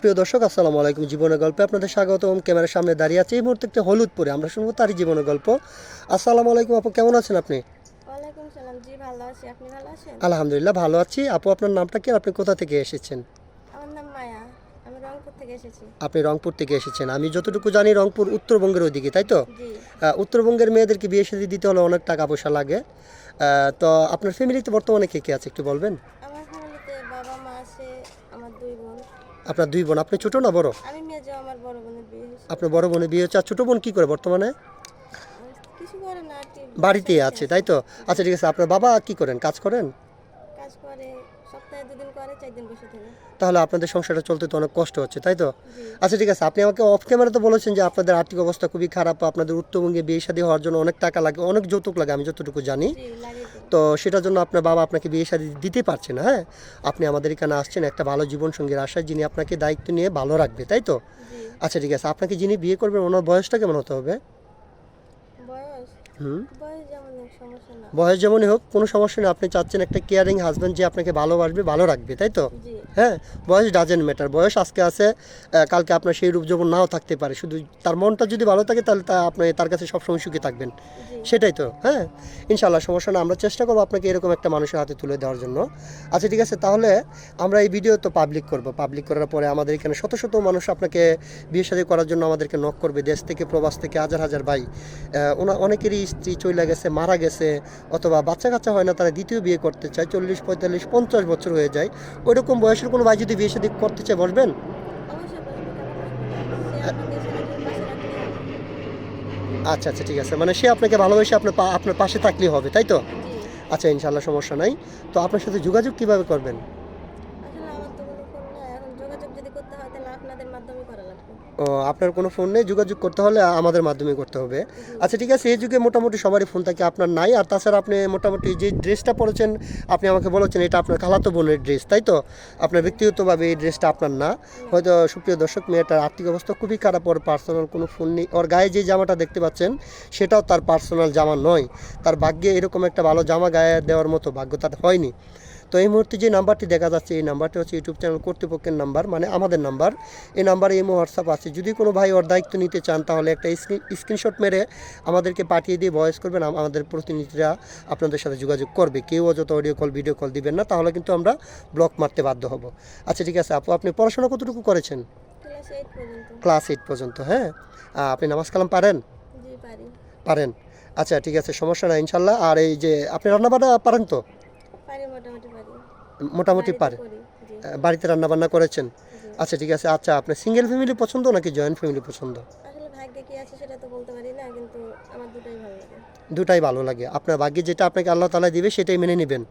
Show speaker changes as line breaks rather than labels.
প্রিয় দর্শক আসসালামু আলাইকুম। জীবনের গল্পে আপনাদের স্বাগতম। ক্যামেরার সামনে দাঁড়িয়ে আছে। এই মুহূর্তে একটা হলুদ পরে আমরা শুনব তারই জীবনের গল্প। আসসালামু আলাইকুম আপু কেমন আছেন আপনি? আলহামদুলিল্লাহ ভালো আছি। আপু আপনার নামটা কি আপনি কোথা থেকে এসেছেন? আপনি রংপুর থেকে এসেছেন। আমি যতটুকু জানি রংপুর উত্তরবঙ্গের ওইদিকে তাই তো? উত্তরবঙ্গের মেয়েদেরকে বিয়ে শাদী দিতে হলে অনেক টাকা পয়সা লাগে। আহ, তো আপনার ফ্যামিলিতে বর্তমানে কে কে আছে একটু বলবেন
আমার ফ্যামিলিতে বাবা মা আছে আমার দুই বোন
আপনার দুই বোন আপনি ছোট না বড়?
আমি মেজো আমার বড় বোনের বিয়ে হয়েছে।
আপনার বড় বোনের বিয়ে হচ্ছে আর ছোট বোন কি করে বর্তমানে?
আর কিছু করে না
বাড়িতে আছে তাই তো? আচ্ছা ঠিক আছে আপনার বাবা কি করেন? কাজ করেন?
কাজ করে সপ্তাহে দুদিন করে চার দিন বসে থাকে।
তাহলে আপনাদের সংসারটা চলতে তো অনেক কষ্ট হচ্ছে তাই তো? আচ্ছা ঠিক আছে আপনি আমাকে অফ ক্যামেরা তো বলেছেন যে আপনাদের আর্থিক অবস্থা খুবই খারাপ আপনাদের উত্তরবঙ্গে বিয়ে শাদী হওয়ার জন্য অনেক টাকা লাগে অনেক যৌতুক লাগে আমি যতটুকু জানি।
তো
সেটার জন্য আপনার বাবা আপনাকে বিয়ে শাদী দিতে পারছে না হ্যাঁ? আপনি আমাদের এখানে আসছেন একটা ভালো জীবনসঙ্গীর আশায় যিনি আপনাকে দায়িত্ব নিয়ে ভালো রাখবে তাই তো? আচ্ছা ঠিক আছে। আপনাকে যিনি বিয়ে করবেন ওনার বয়সটা কেমন হতে হবে?
বয়স?
হুম?
বয়স যেমন হোক,
বয়স যেমনই হোক কোনো সমস্যা নেই। আপনি চাচ্ছেন একটা কেয়ারিং হাজব্যান্ড যে আপনাকে ভালোবাসবে ভালো রাখবে তাই তো?
জি।
হ্যাঁ বয়স ডাজেন্ট ম্যাটার বয়স আজকে আছে কালকে আপনার সেই রূপ যৌবন নাও থাকতে পারে। শুধু তার মনটা যদি ভালো থাকে তাহলে তা আপনি তার কাছে সবসময় সুখী থাকবেন। সেটাই তো হ্যাঁ? ইনশাল্লাহ সমস্যা না। আমরা চেষ্টা করব আপনাকে এরকম একটা মানুষের হাতে তুলে দেওয়ার জন্য। আচ্ছা ঠিক আছে তাহলে আমরা এই ভিডিও তো পাবলিক করব। পাবলিক করার পরে আমাদের এখানে শত শত মানুষ আপনাকে বিয়ে শাদী করার জন্য আমাদেরকে নক করবে। দেশ থেকে প্রবাস থেকে হাজার হাজার ভাই। ওনা অনেকেরই স্ত্রী চলে গেছে মারা গেছে অথবা বাচ্চা কাচ্চা হয় না তারা দ্বিতীয় বিয়ে করতে চায়। চল্লিশ পঁয়তাল্লিশ পঞ্চাশ বছর হয়ে যায়। ওইরকম বয়সের কোনো ভাই যদি বিয়ে শাদী করতে চায় বসবেন আচ্ছা আচ্ছা ঠিক আছে। মানে সে আপনাকে ভালোবেসে আপনার আপনার পাশে থাকলেই হবে তাই তো? আচ্ছা ইনশাল্লাহ সমস্যা নাই। তো আপনার সাথে যোগাযোগ কীভাবে করবেন?
যোগাযোগ যদি করতে হয়, তাহলে আপনাদের মাধ্যমে করা লাগবে।
ও, আপনার কোনো ফোন নেই? যোগাযোগ করতে হলে আমাদের মাধ্যমে করতে হবে। আচ্ছা ঠিক আছে, এই যুগে মোটামুটি সবারই ফোন থাকে, আপনার নাই। আর তাছাড়া আপনি মোটামুটি যে ড্রেসটা পরেছেন, আপনি আমাকে বলেছেন এটা আপনার খালাতো বোনের ড্রেস, তাই তো? আপনার ব্যক্তিগতভাবে এই ড্রেসটা আপনার না। হয়তো সুপ্রিয় দর্শক, মেয়েটার আর্থিক অবস্থা খুবই খারাপ, ওর পার্সোনাল কোনো ফোন নেই। ওর গায়ে যে জামাটা দেখতে পাচ্ছেন, সেটাও তার পার্সোনাল জামা নয়। তার ভাগ্যে এরকম একটা ভালো জামা গায়ে দেওয়ার মতো ভাগ্য তার হয়নি। তো এই মুহূর্তে যে নাম্বারটি দেখা যাচ্ছে এই নাম্বারটি হচ্ছে ইউটিউব চ্যানেল কর্তৃপক্ষের নাম্বার মানে আমাদের নাম্বার। এই নাম্বারে ইমো হোয়াটসঅ্যাপ আছে। যদি কোনো ভাই ওর দায়িত্ব নিতে চান তাহলে একটা স্ক্রিনশট মেরে আমাদেরকে পাঠিয়ে দিয়ে ভয়েস করবেন। আমাদের প্রতিনিধিরা আপনাদের সাথে যোগাযোগ করবে। কেউ অযথা অডিও কল ভিডিও কল দিবেন না তাহলে কিন্তু আমরা ব্লক মারতে বাধ্য হব। আচ্ছা ঠিক আছে। আপু আপনি পড়াশোনা কতটুকু করেছেন?
ক্লাস এইট পর্যন্ত।
হ্যাঁ? আপনি নামাজ কালাম পারেন? পারেন। আচ্ছা ঠিক আছে সমস্যা না ইনশাল্লাহ। আর এই যে আপনি রান্নাবান্না পারেন তো?
মোটামুটি পারি। বাড়িতে
রান্না রান্নাবান্না করেছেন? আচ্ছা ঠিক আছে আচ্ছা আপনার সিঙ্গেল ফ্যামিলি পছন্দ নাকি জয়েন্ট ফ্যামিলি পছন্দ?
দুটোই ভালো লাগে।
আপনার ভাগ্যে যেটা আপনাকে আল্লাহ তালা দিবে সেটাই মেনে নেবেন।